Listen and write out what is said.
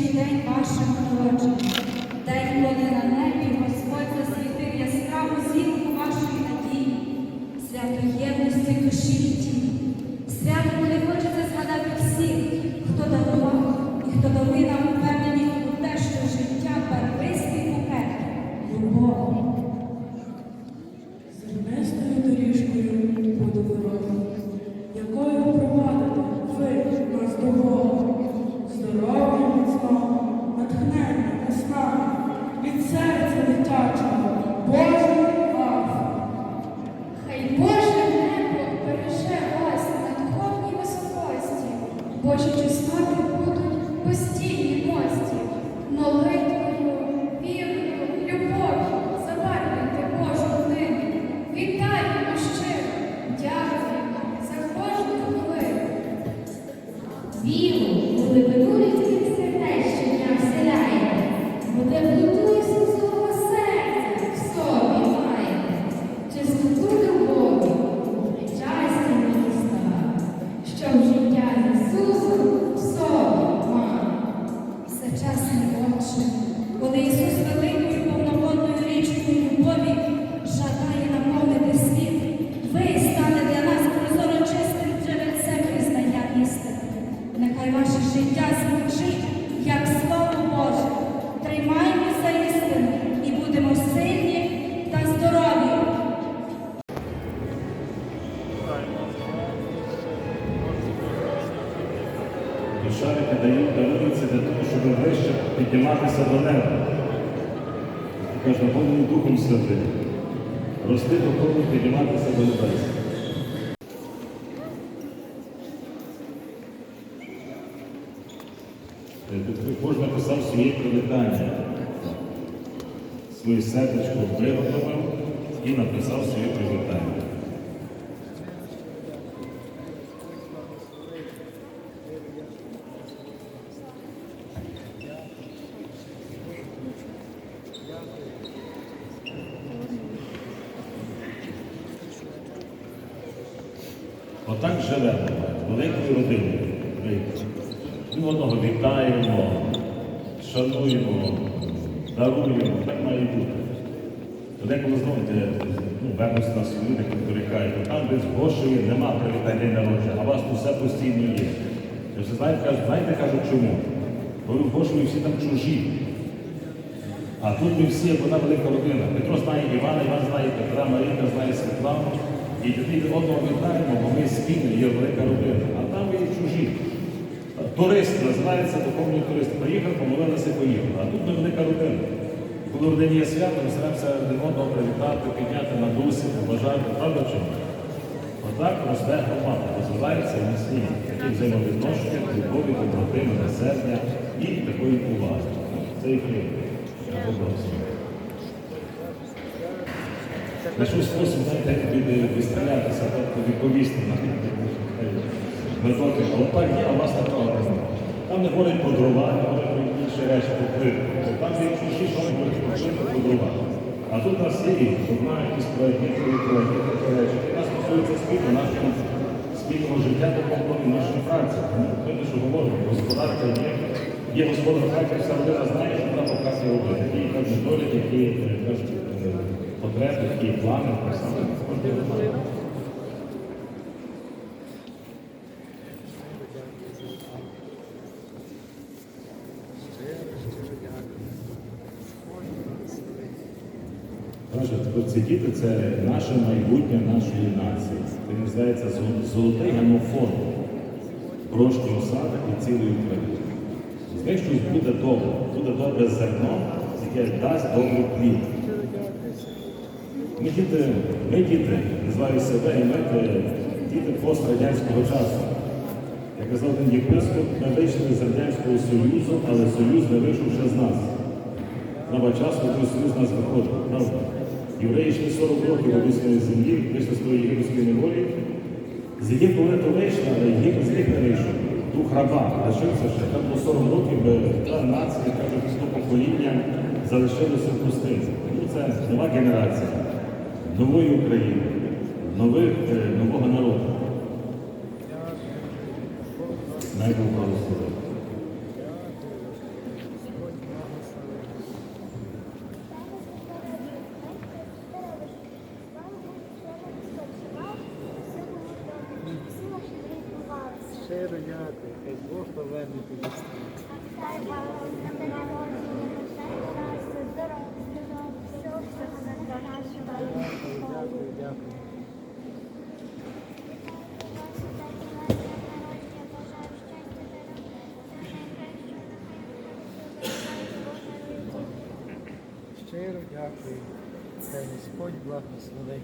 найбільший день вашого народження, день, коли на Божі Душарики дають даруються для того, щоб вище підніматися до неба. Каже, наповнений Духом Святим. Рости духовно, підніматися до небес. Кожен написав своє привітання. Своє сердечко виготовив і написав своє привітання. Отак живемо, великою родиною. Ми одного вітаємо, шануємо, даруємо, так має бути. Деколи знаєте, ну, вернусь нас люди, які дорікають, «Ну, там без грошей нема привітань день народження, а у вас тут все постійно є. І все знаєте, кажуть, знаєте, кажуть, чому? Бо в Гошові всі там чужі. А тут ми всі, як одна велика родина. Петро знає Івана, Іван знає Петра, Марійка знає Світлану. І тоді одного вітаємо, бо ми спільні, є велика родина. А там є чужі. Турист називається духовний турист. Приїхав, помолилися, поїхав. А тут ми велика родина. Коли в родині є свято, ми стараємося один одного привітати, підняти на дусі, побажати. Правда ні? Отак росте громада, розвивається і міцніє. Такі взаємовідношення, любові, доброти, милосердя і такої поваги. Це і хліб. Що спосіб, знаєте, буде виставлятися, тобто відповісти на методи, а отак є, а вас такого не. Там не говорять про дрова, не говорять про інші речі, про плитку. Там є чужі, що говорять про плитку, про дрова. А тут у нас є одна якісь проєкти, проєкти, такі речі. Нас стосується спільно нашого спільного життя допомоги і нашої праці. Тому ми те, що говоримо, господарка є, є господар хаті, вся родина знає, що вона показує робити. Які кажуть долі, які кажуть, потреби, які плани, знає. Каже, ці діти це наше майбутнє нашої нації. Це називається золотий генофон Брошки осада і цілої України. Знає, щось буде добре, буде добре зерно, яке дасть добрий плід. Ми діти, ми діти, називаю себе і е, діти пострадянського часу. Як казав один єпископ, ми вийшли з Радянського Союзу, але Союз не вийшов ще з нас. Треба часу, коли Союз нас виходив, правда? Євреї йшли 40 років в землі, вийшли з тої єгипетської неволі. З Єгипту вони то вийшли, але Єгипет з них не вийшов. Дух раба лишився ще. Там було 40 років, та нація, кажуть, сто покоління залишилося в пустині. Ну, це нова генерація нової України, нових, е, нового народу. Найбільше благословив. Щиро дякую, хай Бог поверне тобі. Дякую. Хай Господь благословить.